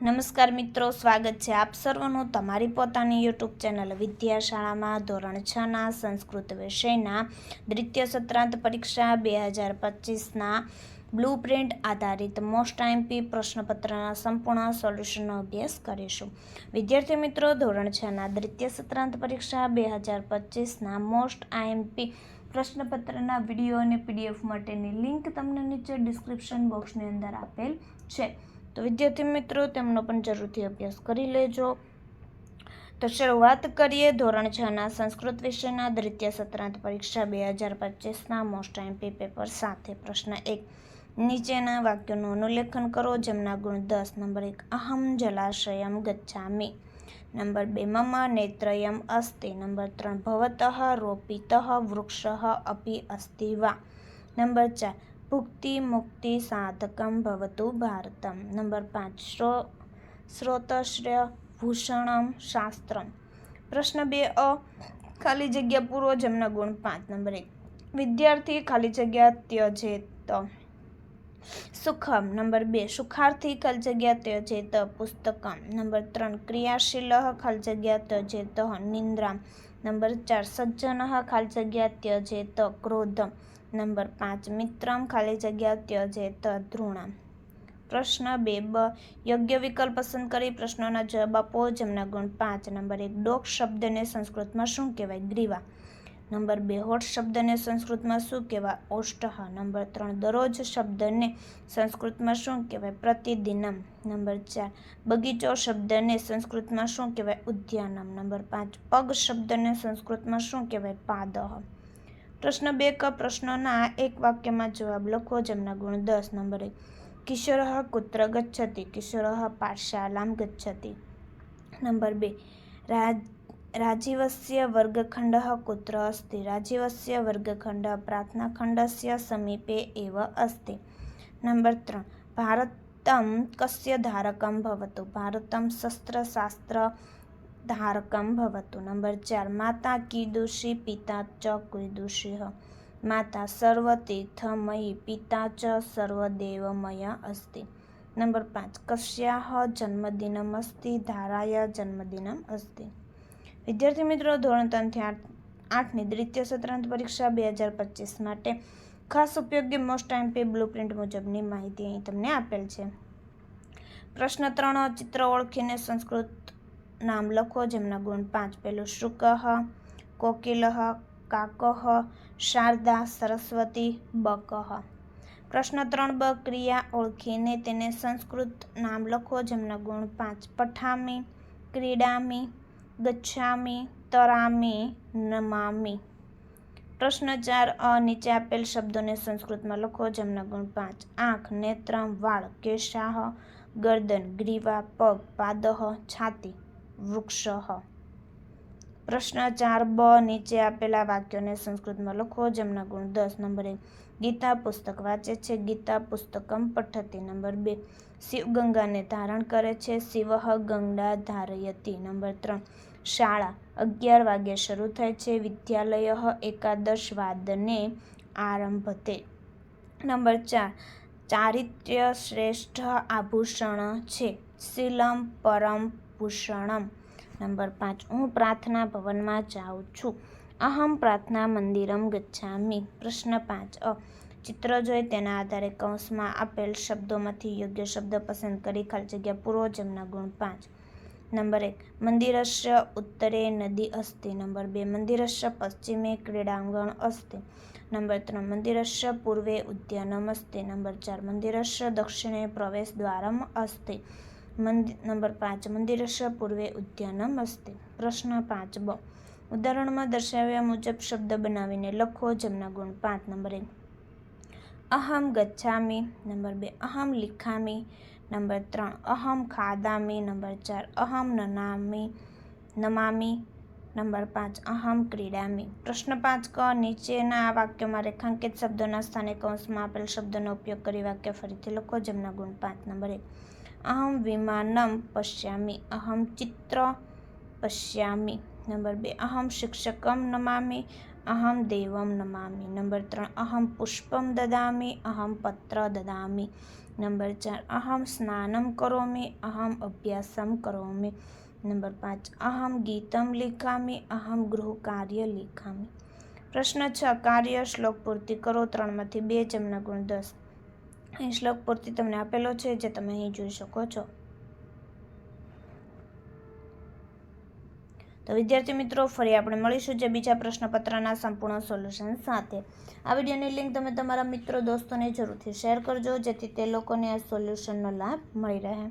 નમસ્કાર મિત્રો, સ્વાગત છે આપ સર્વનું તમારી પોતાની યુટ્યુબ ચેનલ વિદ્યાશાળામાં ધોરણ છના સંસ્કૃત વિષયના દ્વિતીય સત્રાંત પરીક્ષા બે હજાર પચીસના બ્લુ પ્રિન્ટ આધારિત મોસ્ટ આઈએમપી પ્રશ્નપત્રના સંપૂર્ણ સોલ્યુશનનો અભ્યાસ કરીશું. વિદ્યાર્થી મિત્રો, ધોરણ છના દ્વિતીય સત્રાંત પરીક્ષા બે હજાર પચીસના મોસ્ટ આઈએમપી પ્રશ્નપત્રના વીડિયો અને પીડીએફ માટેની લિંક તમને નીચે ડિસ્ક્રિપ્શન બોક્સની અંદર આપેલ છે. તો વિદ્યાર્થી મિત્રો, તેમનો પણ જરૂરથી અભ્યાસ કરી લેજો. તો શરૂઆત કરીએ ધોરણ છના સંસ્કૃત વિષયના દ્વિતીય સત્રાંત પરીક્ષા બે હજાર પચીસના મોસ્ટ એમપી પેપર સાથે પ્રશ્ન એક. નીચેના વાક્યોનું અનુલેખન કરો, જેમના ગુણ દસ. નંબર એક, અહમ જલાશયમ ગચ્છામિ. નંબર બે, મમ નેત્રયમ અસ્તિ. નંબર ત્રણ, ભવતઃ રોપિતઃ વૃક્ષ અપી અસ્તિ વા. નંબર ચાર ભુક્તિ મુક્તિ સાધકમ ભવતુ ભારતમ. નંબર પાંચ શ્રો શ્રોતશ્રય ભૂષણમ શાસ્ત્રમ. પ્રશ્ન બે, અ, ખાલી જગ્યા પૂરો જેમના ગુણ પાંચ. નંબર એક, વિદ્યાર્થી ખાલી જગ્યા ત્યજેત. સુખમ. નંબર બે, સુખાર્થી ખાલી જગ્યા ત્યજેત પુસ્તકમ. નંબર ત્રણ, ક્રિયાશીલ ખાલી જગ્યા ત્યજેત નિંદ્રા નંબર ચાર, સજ્જન ખાલી જગ્યા ત્યજેત ક્રોધમ. નંબર પાંચ, મિત્રમ ખાલી જગ્યા ત્યજેત ધૃણામ પ્રશ્ન બે, બ, યોગ્ય વિકલ્પ પસંદ કરી પ્રશ્નોના જવાબ આપો જેમના ગુણ પાંચ. નંબર એક, ડોક શબ્દને સંસ્કૃતમાં શું કહેવાય? ગ્રીવા. નંબર બે, હોઠ શબ્દને સંસ્કૃતમાં શું કહેવાય? ઓષ્ટહ. નંબર ત્રણ, દરરોજ શબ્દને સંસ્કૃતમાં શું કહેવાય? પ્રતિદિનમ. નંબર ચાર, બગીચો શબ્દને સંસ્કૃતમાં શું કહેવાય? ઉદ્યાનમ. નંબર પાંચ, પગ શબ્દને સંસ્કૃતમાં શું કહેવાય? પાદહ. પ્રશ્ન બે ક પ્રશ્નોના એક વાક્યમાં જવાબ લખો, જેમના ગુણ દસ નંબર. એક કિશોર કુત્ર ગચ્છતિ, કિશોર પાઠશાલામ ગચ્છતિ. નંબર બે. રાજીવસ્ય વર્ગખण्डः कुत्र अस्ति રાજીવસ્ય વર્ગખંડ પ્રાર્થનાખંડસ્ય સમીપે એવ અસ્તિ. નંબર ત્રણ. ભારતમ કસ્ય ધારકમ ભવતુ, ભારતમ શસ્ત્રશાસ્ત્ર ધારકમ ભવતુ નંબર ચાર માતા કીદૃશી પિતા ચ કીદૃશી માતા સર્વતીર્થમયી પિતા ચ સર્વદેવમય અસ્તિ નંબર પાંચ કશ્યા જન્મદિનમ અસ્તિ ધારાય જન્મદિનમ અસ્તિ વિદ્યાર્થી મિત્રો ધોરણ ત્રણથી આઠ આઠની દ્વિતીય સત્રાંત પરીક્ષા બે હજાર પચીસ માટે ખાસ ઉપયોગી મોસ્ટ એમપી બ્લુ પ્રિન્ટ મુજબની માહિતી અહીં તમને આપેલ છે. પ્રશ્ન ત્રણ, ચિત્ર ઓળખીને સંસ્કૃત નામ લખો, જેમના ગુણ પાંચ પહેલું શુકઃ કોકિલહ કાકઃ શારદા, સરસ્વતી બકહ પ્રશ્ન ત્રણ, બ ક્રિયા ઓળખીને તેને સંસ્કૃત નામ લખો, જેમના ગુણ પાંચ પઠામી, ક્રીડામી, ગચ્છામી, તરામી, નમામી. પ્રશ્ન ચાર, અ નીચે આપેલ શબ્દોને સંસ્કૃતમાં લખો, જેમના ગુણ પાંચ આંખ, નેત્રમ, વાળ, કેશાહ, ગરદન, ગ્રીવા, પગ, પાદહ, છાતી. વૃક્ષ પ્રશ્ન ચાર, બ નીચે આપેલા વાક્યોને સંસ્કૃતમાં લખો. જેમના ગુણ દસ, નંબર ગીતા પુસ્તક વાંચે છે. ગીતા પુસ્તકમ પઠતી નંબર બે. શિવગંગાને ધારણ કરે છે. શિવ ગંગા ધારયતી નંબર ત્રણ. શાળા અગિયાર વાગ્યે શરૂ થાય છે. વિદ્યાલય એકાદશ વાદને આરંભતે. નંબર ચાર. ચારિત્ર્ય શ્રેષ્ઠ આભૂષણ છે. શીલમ પરમ ભૂષણમ નંબર પાંચ, હું પ્રાર્થના ભવનમાં જાઉં છું. અહમ પ્રાર્થના મંદિરમ ગચ્છામી. પ્રશ્ન પાંચ, અ ચિત્ર જોઈ તેના આધારે કૌંસમાં આપેલ શબ્દોમાંથી યોગ્ય શબ્દ પસંદ કરી ખાલી જગ્યા પૂરો જેમના ગુણ પાંચ. નંબર એક, મંદિરસ્ય ઉત્તરે નદી અસ્તિ. નંબર બે, મંદિરસ્ય પશ્ચિમે ક્રીડાંગણ અસ્તિ. નંબર ત્રણ, મંદિરસ્ય પૂર્વે ઉદ્યાનમ અસ્તિ. નંબર ચાર, મંદિરસ્ય દક્ષિણે પ્રવેશદ્વારમ અસ્તિ. નંબર પાંચ મંદિરસ્ય પૂર્વે ઉદ્યાનમ અસ્તિ. પ્રશ્ન પાંચ, બ, ઉદાહરણમાં દર્શાવ્યા મુજબ શબ્દ બનાવીને લખો જેમના ગુણ પાંચ, નંબર એક. અહમ ગચ્છામી, નંબર બે, અહમ લિખામી, નંબર ત્રણ, અહમ ખાદામી, નંબર ચાર, અહમ નનામી, નમામી, નંબર પાંચ, અહમ ક્રીડામી. પ્રશ્ન પાંચ, ક, નીચેના વાક્યોમાં રેખાંકિત શબ્દોના સ્થાને કૌંસમાં આપેલ શબ્દોનો ઉપયોગ કરી વાક્ય ફરીથી લખો જેમના ગુણ પાંચ, નંબર એક. અહમ વિમાનમ પશ્યામી અહમ ચિત્ર પશ્યામી નંબર બે અહમ શિક્ષકમ નમામી અહમ દેવમ નમામી નંબર ત્રણ અહમ પુષ્પમ દદામી અહમ પત્ર દદામી નંબર ચાર અહમ સ્નાનમ કરોમી અહમ અભ્યાસમ કરોમી નંબર પાંચ અહમ ગીતમ લિખામી અહમ ગૃહકાર્ય લિખામી પ્રશ્ન છ કાર્ય શ્લોક પૂર્તિ કરો ત્રણમાંથી બે જમના ગુણ દસ અહીં શ્લોક પૂર્તિ તમને આપેલો છે, જે તમે અહીં જોઈ શકો છો. તો વિદ્યાર્થી મિત્રો, ફરી આપણે મળીશું જે બીજા પ્રશ્નપત્રના સંપૂર્ણ સોલ્યુશન સાથે. આ વિડીયોની લિંક તમે તમારા મિત્રો, દોસ્તોને જરૂરથી શેર કરજો, જેથી તે લોકોને આ સોલ્યુશનનો લાભ મળી રહે.